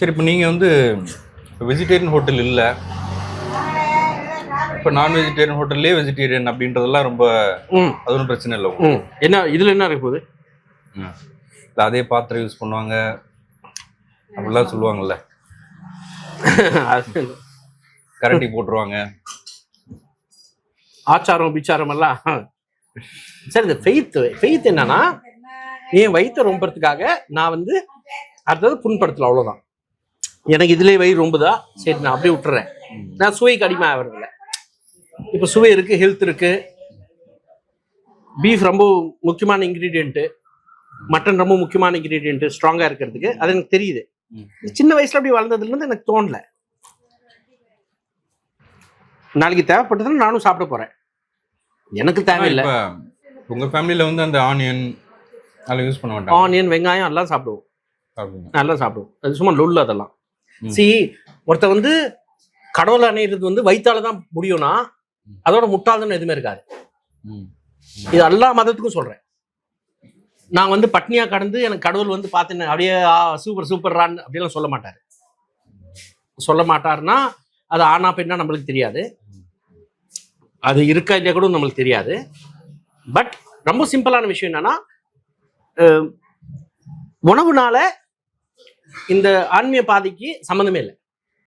சரி இப்போ நீங்கள் வந்து வெஜிடேரியன் ஹோட்டல் இல்லை. இப்போ நான் வெஜிடேரியன் ஹோட்டல்லே வெஜிடேரியன் அப்படின்றதெல்லாம் ரொம்ப அது ஒன்றும் பிரச்சனை இல்லை என்ன இதுல என்ன இருக்க போகுது. இல்ல அதே பாத்திரம் யூஸ் பண்ணுவாங்க. அப்படிலாம் சொல்லுவாங்கல்ல. கரண்டி போட்டுருவாங்க. ஆச்சாரம் பிச்சாரம் எல்லாம். சரி இந்த ஃபெய்த் ஃபெய்த் என்னன்னா என் வயிற்றை ரொம்பறதுக்காக நான் வந்து அடுத்தது புண்படுத்தல அவ்வளவுதான். எனக்கு இதுலயே வயிறு ரொம்பதா? சரி நான் அப்படியே விட்டுறேன். நான் சுவைக்கு அடிமை ஆகிறதில்ல. இப்போ சுவை இருக்கு ஹெல்த் இருக்கு. பீஃப் ரொம்ப முக்கியமான இன்க்ரீடியன்ட்டு மட்டன் ரொம்ப முக்கியமான இன்க்ரீடியன்ட் ஸ்ட்ராங்கா இருக்கிறதுக்கு. அது எனக்கு தெரியுது. சின்ன வயசுல அப்படி வளர்ந்ததுல இருந்து எனக்கு தோணல. நாளைக்கு தேவைப்பட்டதுன்னா நானும் சாப்பிட போறேன். எனக்கு தேவையில்லை. உங்க ஃபேமிலியில வந்து அந்த ஆனியன் அதெல்லாம் யூஸ் பண்ண மாட்டாங்க. ஆனியன் வெங்காயம் எல்லாம் சாப்பிடுவோம். நல்லா சாப்பிடுவோம். அது சும்மா லொல்லு அதெல்லாம். சி ஒருத்த வந்து கடவுள் அணையிறது வந்து வயிற்றால தான் முடியும்னா அதோட முட்டாள்தனம் எதுவுமே இருக்காது. இது எல்லா மதத்துக்கும் சொல்றேன். நான் வந்து பட்னியா கடந்து எனக்கு கடவுள் வந்து பார்த்தேன் அப்படியே சூப்பர் சூப்பர் ரான் அப்படிலாம் சொல்ல மாட்டாரு. சொல்ல மாட்டாருன்னா அது ஆனா பெண்ணா நம்மளுக்கு தெரியாது. அது இருக்கா இல்லையா கூட நம்மளுக்கு தெரியாது. பட் ரொம்ப சிம்பிளான விஷயம் என்னன்னா உணவுனால இந்த ஆன்மீக பாதைக்கு சம்மந்தமே இல்லை.